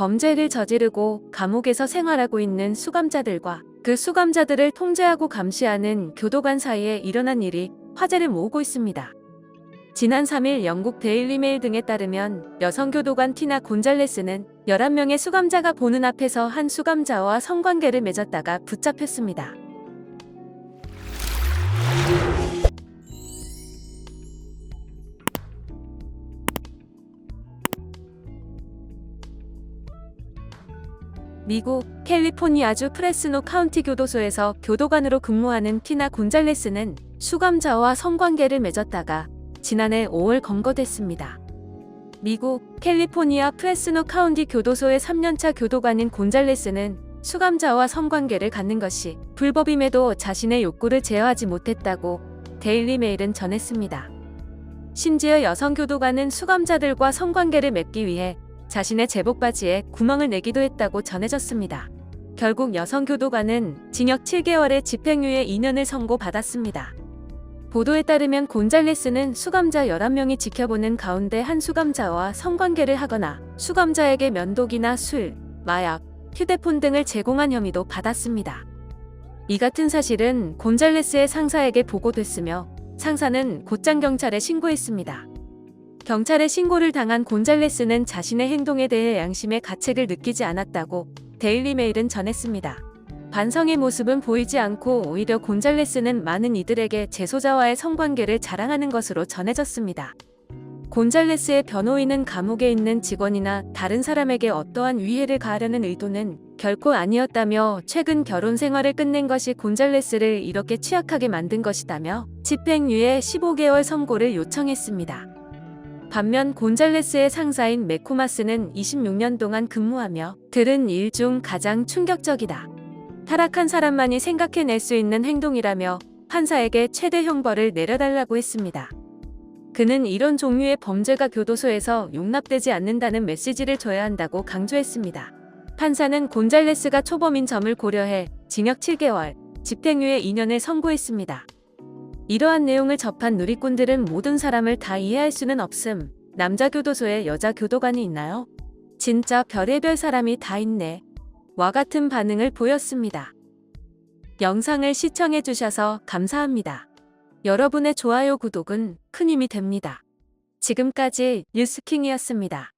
범죄를 저지르고 감옥에서 생활하고 있는 수감자들과 그 수감자들을 통제하고 감시하는 교도관 사이에 일어난 일이 화제를 모으고 있습니다. 지난 3일 영국 데일리메일 등에 따르면 여성 교도관 티나 곤잘레스는 11명의 수감자가 보는 앞에서 한 수감자와 성관계를 맺었다가 붙잡혔습니다. 미국 캘리포니아주 프레스노 카운티 교도소에서 교도관으로 근무하는 티나 곤잘레스는 수감자와 성관계를 맺었다가 지난해 5월 검거됐습니다. 미국 캘리포니아 프레스노 카운티 교도소의 3년차 교도관인 곤잘레스는 수감자와 성관계를 갖는 것이 불법임에도 자신의 욕구를 제어하지 못했다고 데일리 메일은 전했습니다. 심지어 여성 교도관은 수감자들과 성관계를 맺기 위해 자신의 제복 바지에 구멍을 내기도 했다고 전해졌습니다. 결국 여성 교도관은 징역 7개월의 집행유예 2년을 선고받았습니다. 보도에 따르면 곤잘레스는 수감자 11명이 지켜보는 가운데 한 수감자와 성관계를 하거나 수감자에게 면도기나 술, 마약, 휴대폰 등을 제공한 혐의도 받았습니다. 이 같은 사실은 곤잘레스의 상사에게 보고됐으며 상사는 곧장 경찰에 신고했습니다. 경찰에 신고를 당한 곤잘레스는 자신의 행동에 대해 양심의 가책을 느끼지 않았다고 데일리 메일은 전했습니다. 반성의 모습은 보이지 않고 오히려 곤잘레스는 많은 이들에게 재소자와의 성관계를 자랑하는 것으로 전해졌습니다. 곤잘레스의 변호인은 감옥에 있는 직원이나 다른 사람에게 어떠한 위해를 가하려는 의도는 결코 아니었다며 최근 결혼 생활을 끝낸 것이 곤잘레스를 이렇게 취약하게 만든 것이다며 집행유예 15개월 선고를 요청했습니다. 반면 곤잘레스의 상사인 메코마스는 26년 동안 근무하며 들은 일 중 가장 충격적이다. 타락한 사람만이 생각해낼 수 있는 행동이라며 판사에게 최대 형벌을 내려달라고 했습니다. 그는 이런 종류의 범죄가 교도소에서 용납되지 않는다는 메시지를 줘야 한다고 강조했습니다. 판사는 곤잘레스가 초범인 점을 고려해 징역 7개월, 집행유예 2년을 선고했습니다. 이러한 내용을 접한 누리꾼들은 모든 사람을 다 이해할 수는 없음. 남자 교도소에 여자 교도관이 있나요? 진짜 별의별 사람이 다 있네. 와 같은 반응을 보였습니다. 영상을 시청해 주셔서 감사합니다. 여러분의 좋아요 구독은 큰 힘이 됩니다. 지금까지 뉴스킹이었습니다.